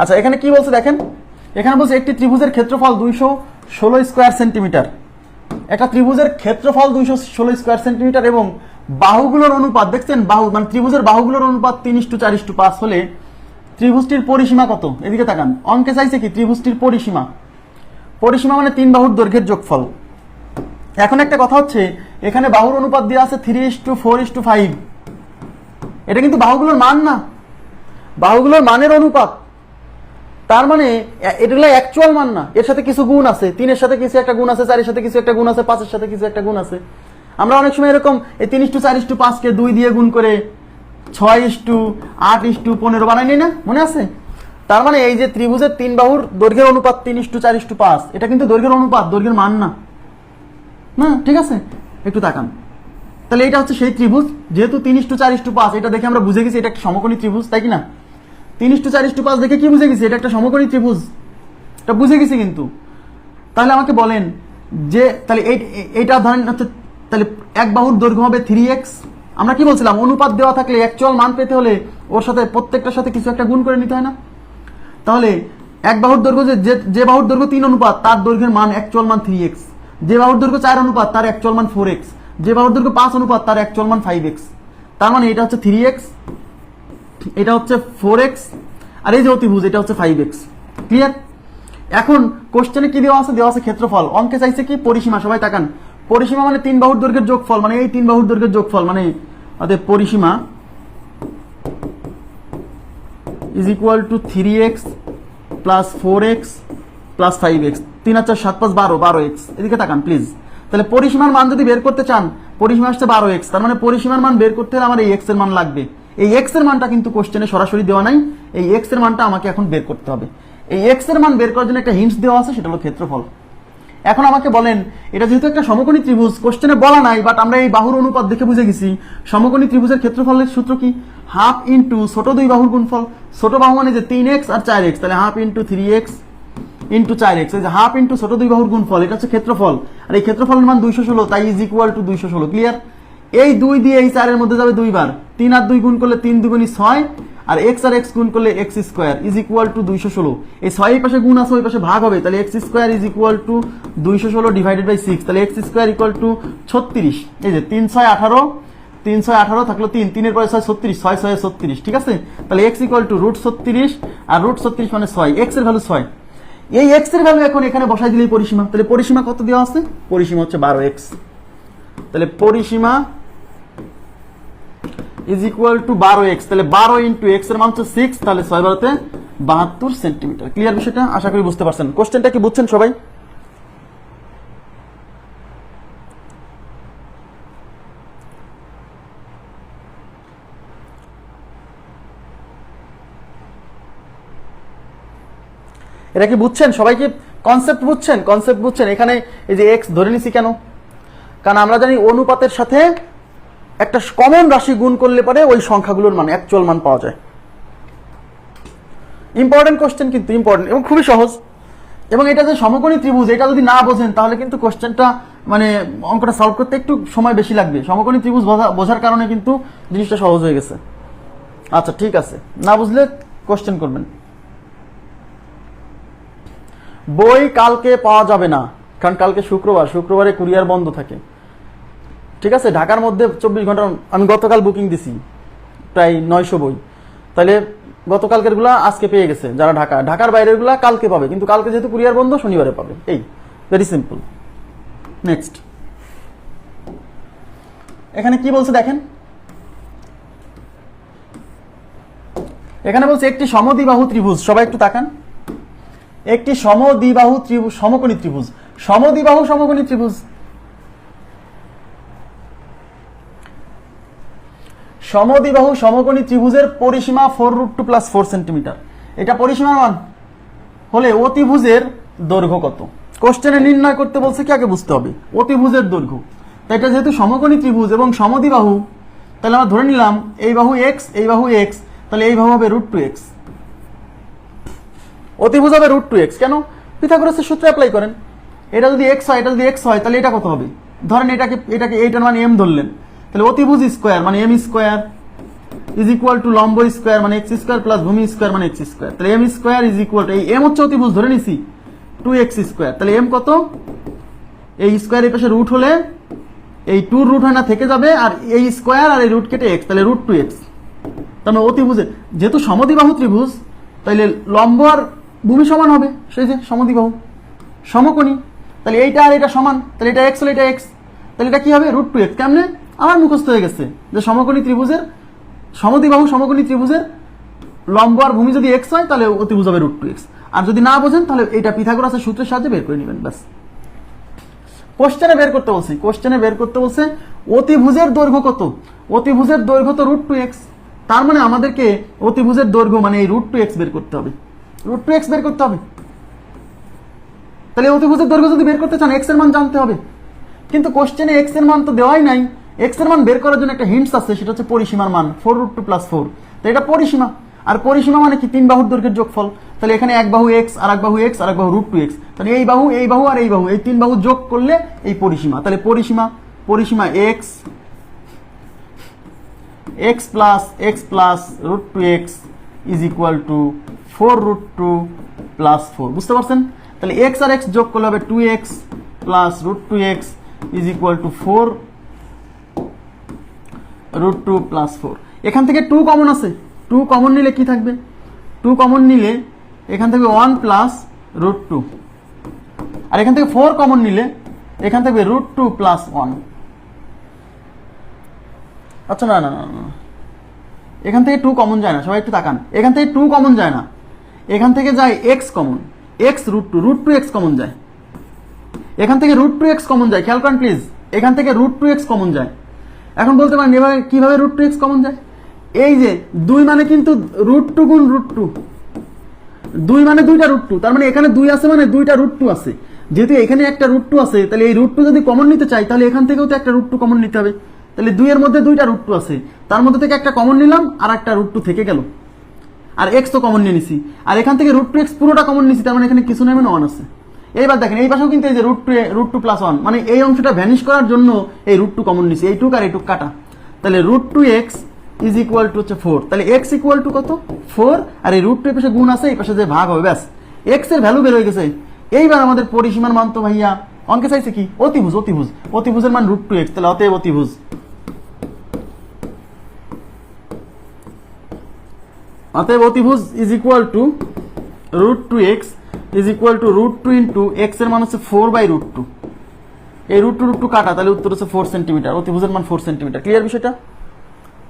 আচ্ছা এখানে কি বলছে দেখেন? এখানে বলছে একটি ত্রিভুজের ক্ষেত্রফল দুইশো ষোলো স্কোয়ার সেন্টিমিটার। একটা ত্রিভুজের ক্ষেত্রফল দুইশো ষোলো স্কোয়ার সেন্টিমিটার এবং বাহুগুলোর অনুপাত, দেখছেন? বাহু মানে ত্রিভুজের বাহুগুলোর অনুপাত তিন ইস্টু চার ইস্টু পাঁচ হলে ত্রিভুজটির পরিসীমা কত? এদিকে তাকান। অঙ্কে চাইছে কি? ত্রিভুজটির পরিসীমা। পরিসীমা মানে তিন বাহুর দৈর্ঘ্যের যোগফল। এখন একটা কথা হচ্ছে, এখানে বাহুর অনুপাত দেওয়া আছে three is to four is to five. এটা কিন্তু বাহুগুলোর মান না। বাহুগুলোর মানের অনুপাত। তার মানে এগুলো অ্যাকচুয়াল মান না। এর সাথে কিছু গুণ আছে। তিনের সাথে কিছু একটা গুণ আছে, চারের সাথে কিছু একটা গুণ আছে, পাঁচের সাথে কিছু একটা গুণ আছে। আমরা অনেক সময় এরকম, এই তিন ইস্টু চার ইস্টু পাঁচকে দুই দিয়ে গুণ করে ছয় ইস্টু আট ইস্টু পনেরো বানাই না? মনে আছে? তার মানে এই যে ত্রিভুজের তিন বাহুর দৈর্ঘ্যের অনুপাত তিন ইস্টু চার ইস্টু পাঁচ, এটা কিন্তু দৈর্ঘ্যের অনুপাত, দৈর্ঘ্যের মান না। না, ঠিক আছে? একটু তাকান। তাহলে এটা হচ্ছে সেই ত্রিভুজ, যেহেতু তিন ইস্টু চার ইস্টু পাঁচ, এটা দেখে আমরা বুঝে গেছি এটা একটা সমকোণী ত্রিভুজ, তাই কি না? তিন ইস্টু চার ইস্টু পাঁচ দেখে কি বুঝে গেছি? এটা একটা সমকোণী ত্রিভুজ। এটা বুঝে গেছি কিন্তু। তাহলে আমাকে বলেন যে, তাহলে এই- এই- এইটা ধরেন হচ্ছে, তাহলে এক বাহুর দৈর্ঘ্য হবে থ্রি এক্স আমরা কি বলছিলাম? অনুপাত দেওয়া থাকলে অ্যাকচুয়াল মান পেতে হলে ওর সাথে প্রত্যেকটার সাথে কিছু একটা গুণ করে নিতে হয় না? তাহলে এক বাহুর দৈর্ঘ্য যে- যে বাহুর দৈর্ঘ্য তিন অনুপাত, তার দৈর্ঘ্যের মান অ্যাকচুয়াল মান থ্রি এক্স যে বাহুর দৈর্ঘ্য চার অনুপাত, তার অ্যাকচুয়াল মান ফোর এক্স যে বাহুর দৈর্ঘ্য পাঁচ অনুপাত, তার অ্যাকচুয়াল মান ফাইভ এক্স তার মানে এটা হচ্ছে থ্রি এক্স এটা হচ্ছে ফোর এক্স আর এই যে অতিভুজ, এটা হচ্ছে ফাইভ এক্স ক্লিয়ার এখন কোশ্চেনে কি দেওয়া আছে? দেওয়া আছে ক্ষেত্রফল। অঙ্কে চাইছে কি? পরিসীমা, সবাই তাকান। পরিসীমা মানে তিন বাহুর দৈর্ঘ্যের যোগফল মানে এই তিন বাহুর দৈর্ঘ্যের যোগফল মানে অতএব পরিসীমা is equal to three x plus four x plus five x তিন আর চার, সাত পাঁচ, বারো বারো এক্স এদিকে তাকান প্লিজ তাহলে পরিসীমার মান যদি বের করতে চান, পরিসীমা আসছে বারো এক্স তার মানে পরিসীমার মান বের করতে হলে আমার এই এক্সের মান লাগবে। এই এক্সের মানটা কিন্তু কোশ্চেনে সরাসরি দেওয়া নাই। এই এক্সের মানটা আমাকে এখন বের করতে হবে। এই এক্সের মান বের করার জন্য একটা হিন্টস দেওয়া আছে, সেটা হলো ক্ষেত্রফল। এখন আমাকে বলেন, এটা যেহেতু একটা সমকোণী ত্রিভুজ কোশ্চেনে বলা নাই বাট আমরা এই বাহুর অনুপাত দেখে বুঝে গেছি। সমকোণী ত্রিভুজের ক্ষেত্রফলের সূত্র কি? হাফ ইন্টু ছোট দুই বাহুর গুণফল। ছোট বাহু মানে যে তিন এক্স আর চার এক্স তাহলে half into three x into চার এক্স হাফ ইন্টু ছোট দুই বাহুর গুণফল, এটা হচ্ছে ক্ষেত্রফল। আর এই ক্ষেত্রফলের মান দুইশো ষোলো, তাই ইজ ইকুয়াল টু দুইশো ষোলো ক্লিয়ার এই দুই দিয়ে এই চারের মধ্যে যাবে দুইবার। তিন আর দুই গুণ করলে তিন দুগুণি ছয়, আর এক্স আর এক্স গুণ করলে x square is equal to দুইশো ষোলো। এই ছয় পাশে গুণ আছে, ওই পাশে ভাগ হবে, তাহলে x square is equal to দুইশো ষোলো ডিভাইডেড বাই সিক্স তাহলে এক্স স্কোয়ার ইকুয়াল টু ছত্রিশ। এই যে তিন ছয় আঠারো, তিন ছয় আঠারো থাকল তিন, তিনের পরে ছয় ছত্রিশ, ছয় ছয় ছত্রিশ, ঠিক আছে? তাহলে এক্স ইকুয়াল টু রুট ছত্রিশ, আর রুট ছত্রিশ মানে ছয়, এক্সের ভ্যালু ছয়। এই এক্সের ভ্যালু এখন এখানে বসাই দিলেই পরিসীমা, তাহলে পরিসীমা কত দেওয়া আছে? পরিসীমা হচ্ছে বারো এক্স। তাহলে পরিসীমা ইজ ইকুয়াল টু বারো এক্স তাহলে বারো ইন্টু এক্সের মান হচ্ছে সিক্স তাহলে ছয় বারোতে বাহাত্তর সেন্টিমিটার ক্লিয়ার বিষয়টা? আশা করি বুঝতে পারছেন। কোশ্চেনটা কি বুঝছেন সবাই? এটা কি বুঝছেন? সবাই কি কনসেপ্ট বুঝছেন? কনসেপ্ট বুঝছেন? এখানে এই যে এক্স ধরে নিছি কেন? কারণ আমরা জানি অনুপাতের সাথে একটা কমন রাশি গুণ করলে পরে ওই সংখ্যাগুলোর মান অ্যাকচুয়াল মান পাওয়া যায়। ইম্পর্টেন্ট কোশ্চেন কিন্তু ইম্পর্টেন্ট এবং খুবই সহজ। এবং এটা যে সমকোণী ত্রিভুজ, এটা যদি না বোঝেন, তাহলে কিন্তু কোশ্চেনটা মানে অঙ্কটা সলভ করতে একটু সময় বেশি লাগবে। সমকোণী ত্রিভুজ বোঝার কারণে কিন্তু জিনিসটা সহজ হয়ে গেছে। আচ্ছা ঠিক আছে। না বুঝলে কোশ্চেন করবেন। বই কালকে পাওয়া যাবে না, কারণ কালকে শুক্রবার, শুক্রবারে কুরিয়ার বন্ধ থাকে। ঠিক আছে? ঢাকার মধ্যে চব্বিশ ঘণ্টা, আমি গতকাল বুকিং দিছি, প্রায় নয়শো বই। তাহলে গতকালকেরগুলা আজকে পেয়ে গেছে যারা ঢাকা। ঢাকার বাইরেরগুলা কালকে পাবে, কিন্তু কালকে যেহেতু কুরিয়ার বন্ধ, শনিবারে পাবে। এই ভেরি সিম্পল নেক্সট এখানে কি বলছে দেখেন? এখানে বলছে, একটি সমদ্বিবাহু ত্রিভুজ, সবাই একটু তাকান। একটি সমদ্বিবাহু ত্রিভুজ, সমকোণী ত্রিভুজ। সমদ্বিবাহু, সমকোণী ত্রিভুজ। সমদ্বিবাহু সমকোণী ত্রিভুজের পরিসীমা four root two plus four centimetre এটা পরিসীমা মান? হলে অতিভুজের দৈর্ঘ্য কত? কোশ্চেনে নির্ণয় করতে বলছে কি আগে বুঝতে হবে। অতিভুজের দৈর্ঘ্য। তো এটা যেহেতু সমকোণী ত্রিভুজ এবং সমদ্বিবাহু, তাহলে আমরা ধরে নিলাম এই বাহু এক্স এই বাহু এক্স তাহলে এই বাহু হবে রুট টু এক্স অতিভুজ হবে রুট টু এক্স কেন? পিথাগোরাসের সূত্র অ্যাপ্লাই করেন। এটা যদি এক্স হয়, এটা যদি এক্স হয়, তাহলে এটা কত হবে? ধরেন এটাকে এটাকে, এইটার মানে এম ধরলেন। তাহলে অতিভুজ স্কোয়ার মানে M square is equal to লম্ব স্কোয়ার মানে এক্স স্কোয়ার প্লাস ভূমি স্কোয়ার মানে এক্স স্কোয়ার। তাহলে M square is equal to এই এম হচ্ছে অতিভুজ, ধরে নিছি টু এক্স স্কোয়ার। তাহলে এম কত? এই স্কোয়ারের পাশে রুট হলে এই টু রুট হয় না, থেকে যাবে, আর এই স্কোয়ার আর এই রুট কেটে এক্স তাহলে রুট টু এক্স তাহলে অতিভুজে, যেহেতু সমদ্বিবাহু ত্রিভুজ, তাইলে লম্ব আর ভূমি সমান হবে, সেই যে সমদ্বিবাহু। সমকোণী। তাহলে এইটা আর এটা সমান, তাহলে এটা এক্স হলে এটা এক্স তাহলে এটা কি হবে? রুট টু এক্স কেমনে? আমার মুখস্থ হয়ে গেছে যে সমকোণী ত্রিভুজের, সমদ্বিবাহু সমকোণী ত্রিভুজের লম্ব আর ভূমি যদি এক্স হয়, তাহলে অতিভুজ হবে রুট টু এক্স আর যদি না বোঝেন, তাহলে এটা পিথাগোরাসের সূত্রের সাহায্যে বের করে নেবেন, ব্যাস। কোশ্চেনে বের করতে বলছি। কোশ্চেনে বের করতে বলছে অতিভুজের দৈর্ঘ্য কত? অতিভুজের দৈর্ঘ্য তো রুট টু এক্স তার মানে আমাদেরকে অতিভুজের দৈর্ঘ্য মানে এই রুট টু এক্স বের করতে হবে। রুট টু এক্স বের করতে হবে। তাহলে অতিভুজের দৈর্ঘ্য যদি বের করতে চান এক্সের মান জানতে হবে। কিন্তু কোশ্চেনে এক্সের মান তো দেওয়াই নাই। এক্সের মান বের করার জন্য একটা হিন্টস আছে, সেটা হচ্ছে পরিসীমার মান four root two plus four তো এটা পরিসীমা। আর পরিসীমা মানে কি? তিন বাহুর দৈর্ঘ্যের যোগফল। তাহলে এখানে এক বাহু এক্স আর এক বাহু এক্স আর এক বাহু রুট টু এক্স তাহলে এই বাহু এই বাহু, আর এই বাহু, এই তিন বাহু যোগ করলে এই পরিসীমা। তাহলে পরিসীমা পরিসীমা x x plus x plus root two x is equal to four root two plus four বুঝতে পারছেন? তাহলে এক্স আর এক্স যোগ করলে হবে two x plus root two x is equal to four root two plus four এখান থেকে two common আছে। টু কমন নিলে কি থাকবে? টু কমন নিলে এখান থেকে ওয়ান প্লাস রুট টু আর এখান থেকে ফোর কমন নিলে এখান থেকে রুট টু প্লাস ওয়ান আচ্ছা না না না এখান থেকে টু কমন যায় না, সবাই একটু তাকান। এখান থেকে টু কমন যায় না। এখান থেকে যায় x common x root two root two x common যায়। এখান থেকে রুট টু এক্স কমন যায়। খেয়াল করেন প্লিজ এখান থেকে রুট টু এক্স কমন যায়। এখন বলতে পারেন এভাবে কীভাবে রুট টু এক্স কমন যায়? এই যে, দুই মানে কিন্তু রুট টু গুণ রুট টু দুই মানে দুইটা রুট টু তার মানে এখানে দুই আছে মানে দুইটা রুট টু আছে। যেহেতু এখানে একটা রুট টু আছে, তাহলে এই রুট টু যদি কমন নিতে চাই, তাহলে এখান থেকেও তো একটা রুট টু কমন নিতে হবে। তাহলে দুইয়ের মধ্যে দুইটা রুট টু আছে। তার মধ্যে থেকে একটা কমন নিলাম, আর একটা রুট টু থেকে গেল। আর এক্স তো কমন নিয়ে নিছি। আর এখান থেকে রুট টু এক্স পুরোটা কমন নিছি, তার মানে এখানে কিছু নেই মানে ওয়ান আছে। এইবার দেখেন, এই পাশেও কিন্তু এই যে root two root two plus one মানে এই অংশটা ভ্যানিশ করার জন্য এই রুট টু কমন নিছি। এই টুক আর এই টুক কাটা। তাহলে root two x is equal to হচ্ছে ফোর তাহলে এক্স ইকুয়াল টু কত? ফোর আর এই রুট টু এর পাশে গুণ আছে, এই পাশে যে ভাগ হবে, ব্যাস। এক্সের ভ্যালু বের হয়ে গেছে। এইবার আমাদের পরিসীমার মান তো ভাইয়া, অঙ্কে চাইছে কি? অতিভুজ অতিভুজ। অতিভুজের মান রুট টু এক্স তাহলে অতএব অতিভুজ। অতএব অতিভুজ is equal to root two x is equal to root two into এক্সের মান হচ্ছে ফোর বাই রুট টু এই রুট টু রুট টু কাটা, তাহলে উত্তর হচ্ছে ফোর সেন্টিমিটার অতিভুজের মান ফোর সেন্টিমিটার ক্লিয়ার বিষয়টা?